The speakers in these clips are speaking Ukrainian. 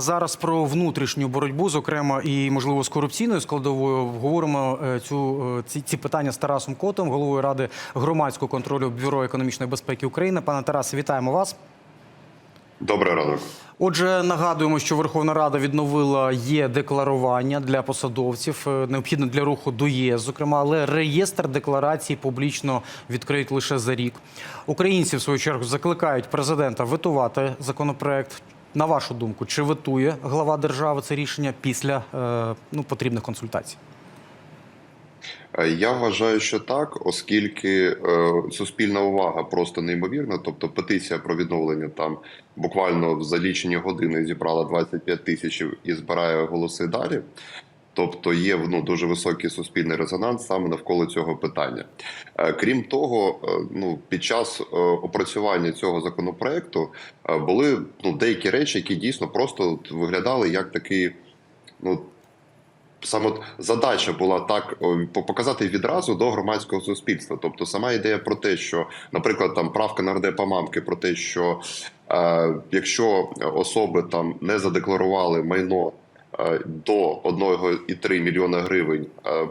Зараз про внутрішню боротьбу, зокрема і можливо з корупційною складовою, говоримо е, цю е, ці, ці питання з Тарасом Котом, головою ради громадського контролю бюро економічної безпеки України. Пане Тарасе, вітаємо вас. Добрий ранок. Отже, нагадуємо, що Верховна Рада відновила є декларування для посадовців, е, необхідне для руху до ЄС, зокрема, але реєстр декларацій публічно відкриють лише за рік. Українці, в свою чергу, закликають президента ветувати законопроект. На вашу думку, чи витує глава держави це рішення після е, ну, потрібних консультацій? Е, Я вважаю, що так, оскільки е, суспільна увага просто неймовірна. Тобто, петиція про відновлення там буквально за лічені години зібрала 25 тисяч і збирає голоси далі. Тобто є ну, дуже високий суспільний резонанс саме навколо цього питання. Е, Крім того, е, ну під час е, опрацювання цього законопроекту були ну деякі речі, які дійсно просто виглядали як такий, ну саме задача була так показати відразу до громадського суспільства. Тобто, сама ідея про те, що, наприклад, там правка нардепа мамки про те, що е, якщо особи там не задекларували майно до 1,3 мільйона гривень. Е,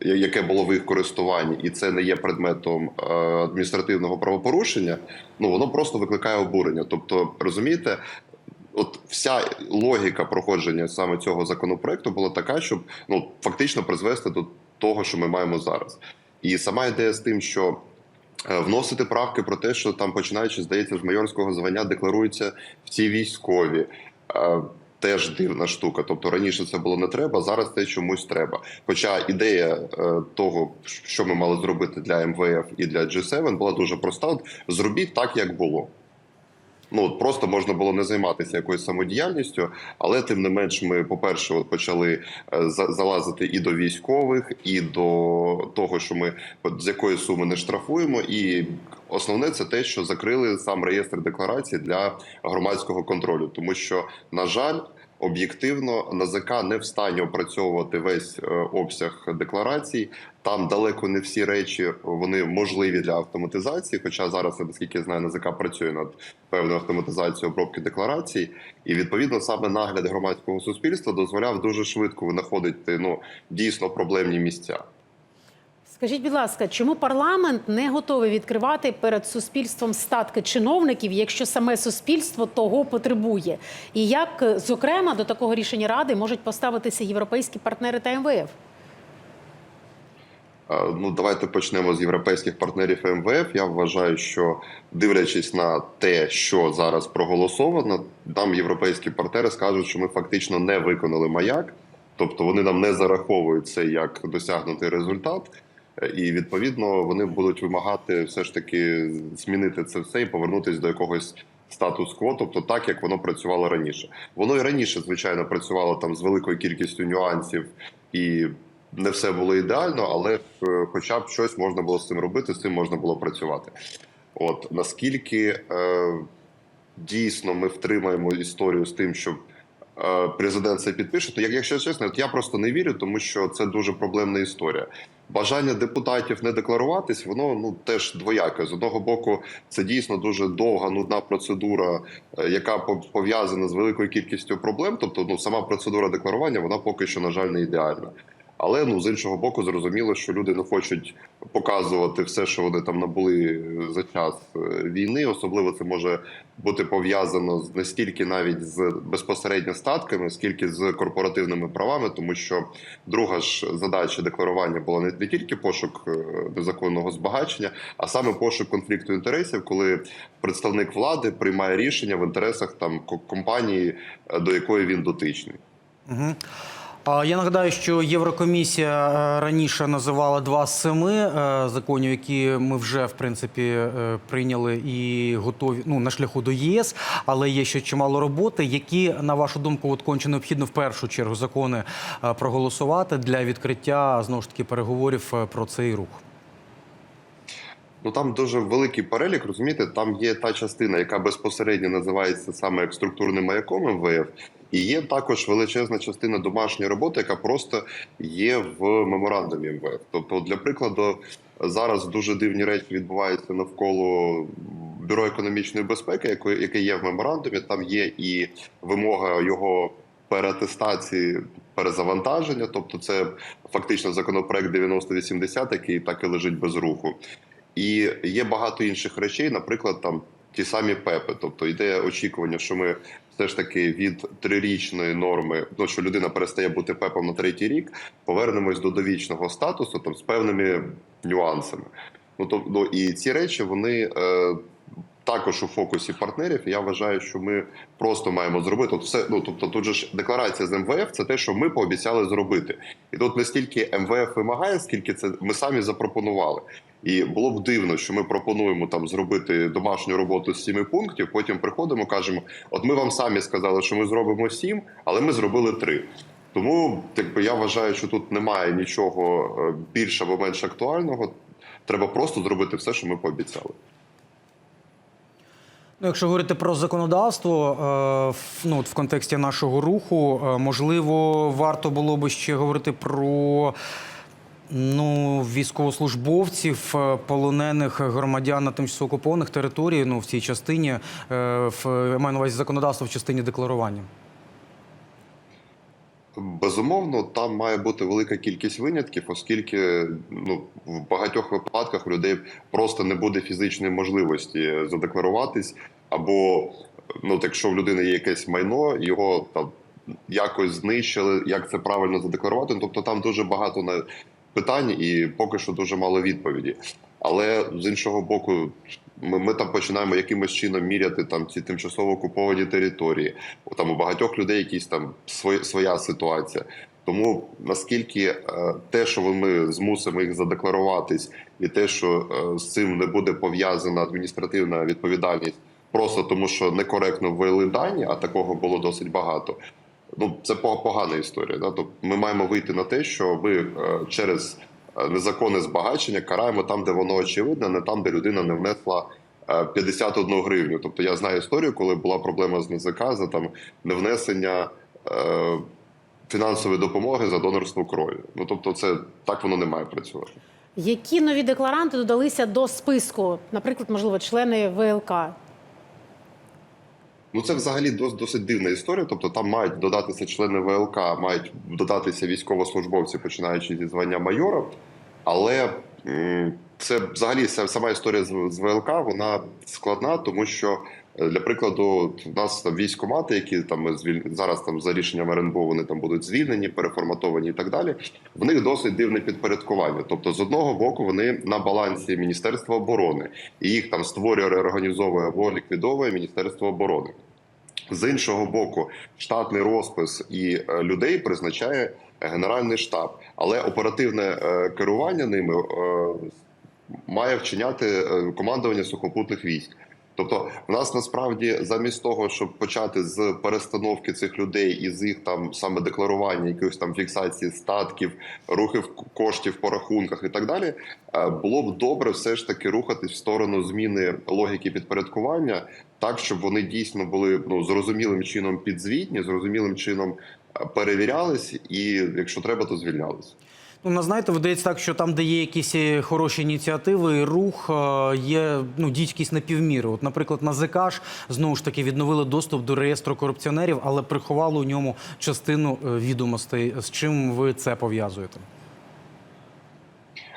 Яке було в їх користуванні, і це не є предметом е, адміністративного правопорушення, ну воно просто викликає обурення. Тобто, розумієте, от вся логіка проходження саме цього законопроекту була така, щоб ну фактично призвести до того, що ми маємо зараз. І сама ідея з тим, що е, вносити правки про те, що там починаючи, здається, з майорського звання декларуються всі військові. Теж дивна штука. Тобто раніше це було не треба, зараз це чомусь треба. Хоча ідея е, того, що ми мали зробити для МВФ і для G7, була дуже проста: От зробіть так, як було. Ну от просто можна було не займатися якоюсь самодіяльністю, але тим не менш, ми, по-перше, почали е, залазити і до військових, і до того, що ми з якої суми не штрафуємо. І основне це те, що закрили сам реєстр декларацій для громадського контролю, тому що, на жаль. Об'єктивно НАЗК не в стані опрацьовувати весь е, обсяг декларацій. Там далеко не всі речі вони можливі для автоматизації. Хоча зараз, наскільки я знаю, НАЗК працює над певною автоматизацією обробки декларацій, і відповідно саме нагляд громадського суспільства дозволяв дуже швидко винаходити ну дійсно проблемні місця. Скажіть, будь ласка, чому парламент не готовий відкривати перед суспільством статки чиновників, якщо саме суспільство того потребує? І як, зокрема, до такого рішення ради можуть поставитися європейські партнери та МВФ? Ну, давайте почнемо з європейських партнерів МВФ. Я вважаю, що дивлячись на те, що зараз проголосовано, нам європейські партнери скажуть, що ми фактично не виконали маяк, тобто вони нам не зараховують це як досягнутий результат. І відповідно вони будуть вимагати все ж таки змінити це все і повернутися до якогось статус-кво, тобто так як воно працювало раніше. Воно і раніше, звичайно, працювало там з великою кількістю нюансів і не все було ідеально, але е, хоча б щось можна було з цим робити, з цим можна було працювати. От наскільки е, дійсно ми втримаємо історію з тим, щоб президент це підпише, то як якщо чесно, я просто не вірю, тому що це дуже проблемна історія. Бажання депутатів не декларуватись, воно ну теж двояке. З одного боку, це дійсно дуже довга, нудна процедура, е, яка по- пов'язана з великою кількістю проблем. Тобто, ну сама процедура декларування, вона поки що, на жаль, не ідеальна. Але ну з іншого боку, зрозуміло, що люди не хочуть показувати все, що вони там набули за час е, війни. Особливо це може бути пов'язано з не стільки навіть з безпосередньо статками, скільки з корпоративними правами, тому що друга ж задача декларування була не, тільки пошук незаконного збагачення, а саме пошук конфлікту інтересів, коли представник влади приймає рішення в інтересах там компанії, е, до якої він дотичний. Угу. Я нагадаю, що Єврокомісія е, раніше називала два з семи е, законів, які ми вже в принципі е, прийняли і готові ну на шляху до ЄС, але є ще чимало роботи. Які на вашу думку, от конче необхідно в першу чергу закони проголосувати для відкриття знову ж таки переговорів про цей рух? Ну там дуже великий перелік, розумієте, там є та частина, яка безпосередньо називається саме як структурним маяком МВФ, і є також величезна частина домашньої роботи, яка просто є в меморандумі МВФ. Тобто, для прикладу, зараз дуже дивні речі відбуваються навколо бюро економічної безпеки, яке, є в меморандумі. Там є і вимога його переатестації, перезавантаження. Тобто, це фактично законопроект 9080, який так і лежить без руху. І є багато інших речей, наприклад, там ті самі ПЕПи. Тобто йде очікування, що ми все ж таки від трирічної норми, ну що людина перестає бути ПЕПом на третій рік, повернемось до довічного статусу там з певними нюансами. Ну то ну, і ці речі вони. Е, також у фокусі партнерів, я вважаю, що ми просто маємо зробити. От все, ну тобто, тут же ж декларація з МВФ це те, що ми пообіцяли зробити, і тут не стільки МВФ вимагає, скільки це ми самі запропонували. І було б дивно, що ми пропонуємо там зробити домашню роботу з сіми пунктів. Потім приходимо, кажемо: от ми вам самі сказали, що ми зробимо сім, але ми зробили три. Тому якби я вважаю, що тут немає нічого е, більш або менш актуального. Треба просто зробити все, що ми пообіцяли. Ну, якщо говорити про законодавство, е, ну, в контексті нашого руху, е, можливо, варто було би ще говорити про ну, військовослужбовців, е, полонених громадян на тимчасово окупованих територій, ну, в цій частині, е, в, я маю на увазі законодавство в частині декларування. Безумовно, там має бути велика кількість винятків, оскільки ну в багатьох випадках у людей просто не буде фізичної можливості задекларуватись, або ну, якщо в людини є якесь майно, його там якось знищили, як це правильно задекларувати. Ну, Тобто там дуже багато на питань і поки що дуже мало відповіді. Але з іншого боку, ми, ми там починаємо якимось чином міряти там ці тимчасово окуповані території. Там у багатьох людей якісь там своя, своя ситуація. Тому наскільки е, те, що ми змусимо їх задекларуватись, і те, що е, з цим не буде пов'язана адміністративна відповідальність, просто тому що некоректно ввели дані, а такого було досить багато. Ну це по- погана історія. Да? Тобто ми маємо вийти на те, що ми е, через е, незаконне збагачення караємо там, де воно очевидне, не там, де людина не внесла е, 51 гривню. Тобто я знаю історію, коли була проблема з НЗК за там невнесення е, фінансової допомоги за донорство крові. Ну тобто, це так воно не має працювати. Які нові декларанти додалися до списку, наприклад, можливо, члени ВЛК? Ну це взагалі дос- досить дивна історія. Тобто там мають додатися члени ВЛК, мають додатися військовослужбовці, починаючи зі звання майора. Але це взагалі сама історія з, ВЛК вона складна, тому що для прикладу, у нас там військомати, які там зараз там за рішенням РНБО вони там будуть звільнені, переформатовані і так далі. В них досить дивне підпорядкування. Тобто, з одного боку, вони на балансі Міністерства оборони, і їх там створює, реорганізовує або ліквідовує Міністерство оборони. З іншого боку, штатний розпис і е, людей призначає Генеральний штаб, але оперативне е, керування ними е, має вчиняти е, командування сухопутних військ. Тобто, в нас насправді замість того, щоб почати з перестановки цих людей і з їх там саме декларування, якихось там фіксації статків, рухів коштів по рахунках і так далі, е, було б добре все ж таки рухатись в сторону зміни логіки підпорядкування, так щоб вони дійсно були ну зрозумілим чином підзвітні, зрозумілим чином е, перевірялись, і якщо треба, то звільнялись. Ну, на знаєте, видається так, що там, де є якісь е, хороші ініціативи, рух е, є ну, дідькість на півміри. От, наприклад, на ЗК ж знову ж таки відновили доступ до реєстру корупціонерів, але приховали у ньому частину е, відомостей. З чим ви це пов'язуєте?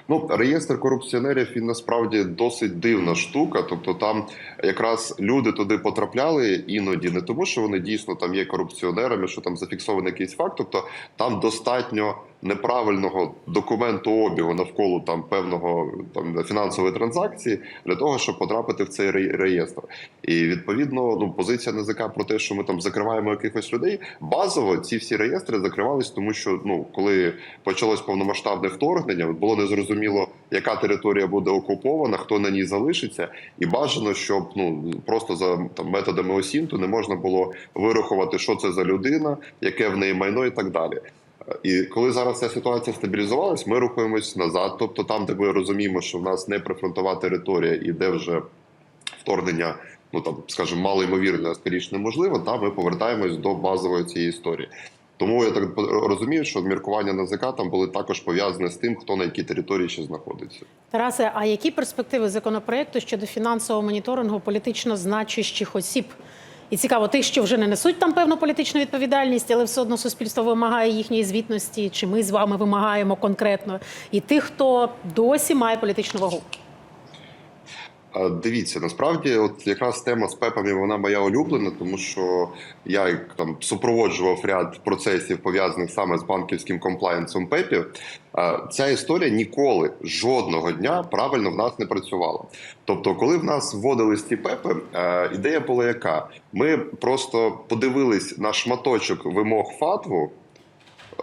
Ну, реєстр корупціонерів він насправді досить дивна штука. Тобто, там якраз люди туди потрапляли іноді не тому, що вони дійсно там є корупціонерами, що там зафіксований якийсь факт. Тобто там достатньо неправильного документу обігу навколо там певного там фінансової транзакції для того, щоб потрапити в цей реєстр. І відповідно, ну позиція НЗК про те, що ми там закриваємо якихось людей. Базово ці всі реєстри закривались, тому що ну коли почалось повномасштабне вторгнення, було незрозуміло, яка територія буде окупована, хто на ній залишиться, і бажано, щоб ну просто за там методами осінту не можна було вирахувати, що це за людина, яке в неї майно, і так далі. І коли зараз ця ситуація стабілізувалась, ми рухаємось назад. Тобто, там, де ми розуміємо, що в нас не прифронтова територія і де вже вторгнення, ну там, скажімо, мало ймовірне, а скоріше неможливо, там ми повертаємось до базової цієї історії. Тому я так розумію, що міркування НАЗК там були також пов'язані з тим, хто на якій території ще знаходиться. Тарасе, а які перспективи законопроекту щодо фінансового моніторингу політично значущих осіб? І цікаво, тих, що вже не несуть там певну політичну відповідальність, але все одно суспільство вимагає їхньої звітності, чи ми з вами вимагаємо конкретно, і тих, хто досі має політичну вагу. Дивіться, насправді, от якраз тема з пепами вона моя улюблена, тому що я там супроводжував ряд процесів пов'язаних саме з банківським комплаєнсом пепів. Ця історія ніколи жодного дня правильно в нас не працювала. Тобто, коли в нас вводились ці пепи, ідея була яка: ми просто подивились на шматочок вимог фатву.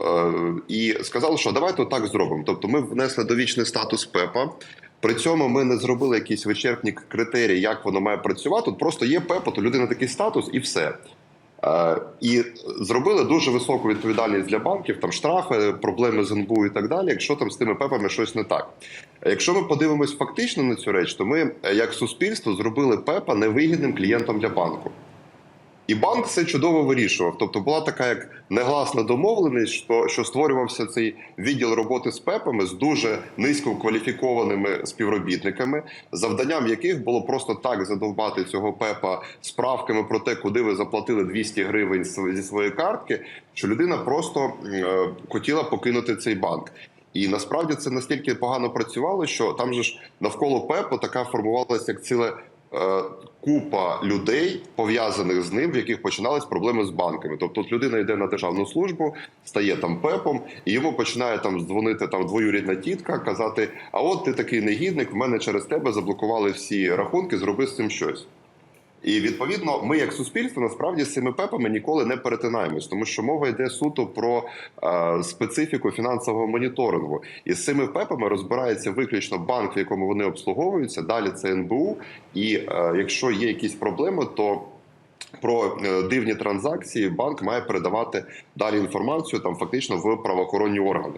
Е, і сказали, що давайте так зробимо. Тобто, ми внесли довічний статус ПЕПа. При цьому ми не зробили якісь вичерпні критерії, як воно має працювати. Тут просто є ПЕП, то людина такий статус, і все. Е, І зробили дуже високу відповідальність для банків, там штрафи, проблеми з НБУ і так далі, якщо там з тими ПЕПами щось не так. Якщо ми подивимось фактично на цю реч, то ми, е, як суспільство, зробили ПЕПа невигідним клієнтом для банку. І банк це чудово вирішував. Тобто була така як негласна домовленість, що, що створювався цей відділ роботи з ПЕПами з дуже низько кваліфікованими співробітниками, завданням яких було просто так задовбати цього ПЕПа справками про те, куди ви заплатили 200 гривень зі своєї картки, що людина просто е, хотіла покинути цей банк. І насправді це настільки погано працювало, що там же ж навколо ПЕПу така формувалася як ціле купа людей пов'язаних з ним, в яких починались проблеми з банками. Тобто, от людина йде на державну службу, стає там пепом, і йому починає там дзвонити там двоюрідна тітка, казати: А от ти такий негідник, в мене через тебе заблокували всі рахунки, зроби з цим щось. І відповідно, ми, як суспільство, насправді з цими пепами ніколи не перетинаємось, тому що мова йде суто про е, специфіку фінансового моніторингу. І з цими пепами розбирається виключно банк, в якому вони обслуговуються. Далі це НБУ. І е, якщо є якісь проблеми, то про е, дивні транзакції банк має передавати далі інформацію там фактично в правоохоронні органи.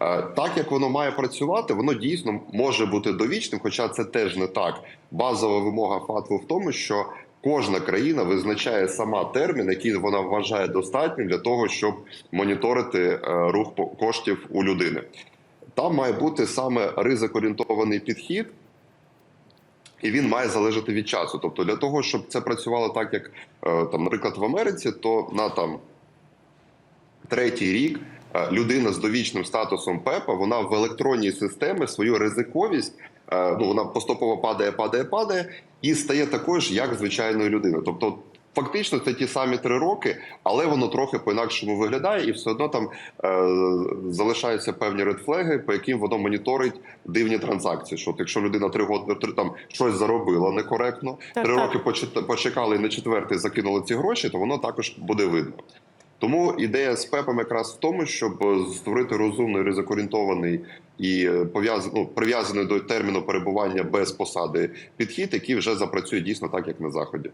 Е, Так як воно має працювати, воно дійсно може бути довічним, хоча це теж не так. Базова вимога ФАТВу в тому, що кожна країна визначає сама термін, який вона вважає достатнім для того, щоб моніторити е, рух коштів у людини. Там має бути саме ризик-орієнтований підхід, і він має залежати від часу. Тобто, для того, щоб це працювало так, як е, там, наприклад, в Америці, то на там третій рік людина з довічним статусом ПЕПа вона в електронній системі свою ризиковість. е, Ну, вона поступово падає, падає, падає і стає такою ж, як звичайною людиною. Тобто, фактично, це ті самі три роки, але воно трохи по-інакшому виглядає, і все одно там е, залишаються певні редфлеги, по яким воно моніторить дивні транзакції. Що от якщо людина три роки три там щось заробила некоректно, Так, три так. роки почекали і на четвертий закинули ці гроші, то воно також буде видно. Тому ідея з ПЕПом якраз в тому, щоб створити розумний ризикорієнтований і пов'язаний ну, прив'язаний до терміну перебування без посади підхід, який вже запрацює дійсно так, як на заході.